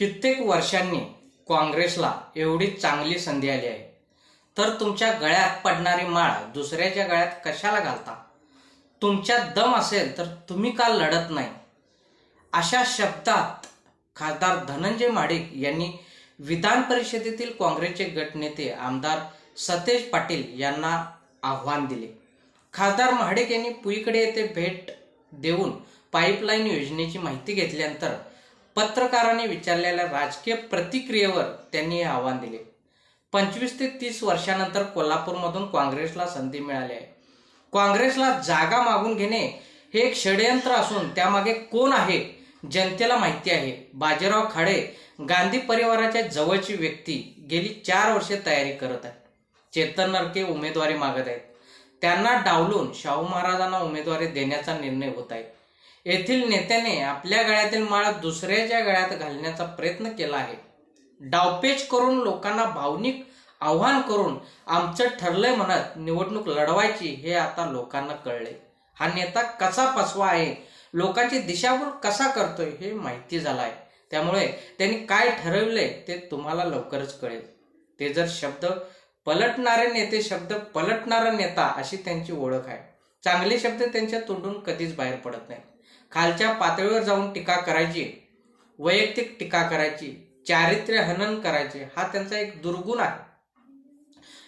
कित्येक वर्षांनी काँग्रेसला एवढी चांगली संधी आली आहे. तर तुमच्या गळ्यात पडणारी माळ दुसऱ्याच्या गळ्यात कशाला घालता? तुमच्यात दम असेल तर तुम्ही का लढत नाही? अशा शब्दात खासदार धनंजय माडिक यांनी विधान परिषदेतील काँग्रेसचे गटनेते आमदार सतेज पाटील यांना आव्हान दिले. खासदार महाडिक यांनी पुईकडे येथे भेट देऊन पाईपलाईन योजनेची माहिती घेतल्यानंतर पत्रकारांनी विचारलेल्या राजकीय प्रतिक्रियेवर त्यांनी हे आव्हान दिले. पंचवीस ते तीस वर्षानंतर कोल्हापूरमधून काँग्रेसला संधी मिळाली आहे. काँग्रेसला जागा मागून घेणे हे एक षडयंत्र असून त्यामागे कोण आहे जनतेला माहिती आहे. बाजीराव खाडे गांधी परिवाराच्या जवळची व्यक्ती गेली चार वर्षे तयारी करत आहे चेतन नरके उमेदवारी मागत आहेत. त्यांना डावलून शाहू महाराजांना उमेदवारी देण्याचा निर्णय होत आहे. येथील नेत्याने आपल्या गळ्यातील माळ दुसऱ्याच्या गळ्यात घालण्याचा प्रयत्न केला आहे. डावपेच करून लोकांना भावनिक आव्हान करून आमचं ठरलंय म्हणत निवडणूक लढवायची हे आता लोकांना कळले हा नेता कसा फसवा आहे? लोकांची दिशाभूल कसा करतोय हे माहिती झालं आहे त्यामुळे त्यांनी काय ठरवले ते तुम्हाला लवकरच कळेल. ते जर शब्द पलटणारे नेते शब्द पलटणारा नेता अशी त्यांची ओळख आहे. चांगले शब्द त्यांच्या तोंडून कधीच बाहेर पडत नाही खालच्या पातळीवर जाऊन टीका करायची वैयक्तिक टीका करायची चारित्र्य हनन करायचे हा त्यांचा एक दुर्गुण आहे.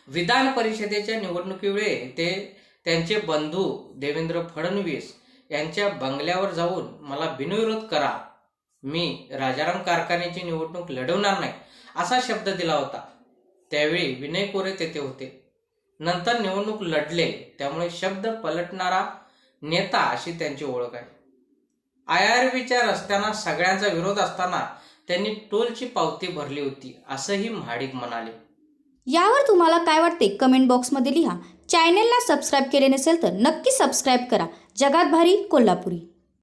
विधान परिषदेच्या निवडणुकीवेळी ते त्यांचे बंधू देवेंद्र फडणवीस यांच्या बंगल्यावर जाऊन मला बिनविरोध करा. मी राजाराम कारखान्याची निवडणूक लढवणार नाही. असा शब्द दिला होता. त्यावेळी विनय कोरे तेथे होते. नंतर निवडणूक लढले त्यामुळे शब्द पलटणारा नेता अशी त्यांची ओळख आहे. आय आर बीच्या रस्त्यांना सगळ्यांचा विरोध असताना त्यांनी टोलची पावती भरली होती असंही महाडिक म्हणाले. यावर तुम्हाला काय वाटते? कमेंट बॉक्समध्ये लिहा. चॅनेलला सबस्क्राईब केले नसेल तर नक्की सबस्क्राईब करा. जगात भारी कोल्हापुरी.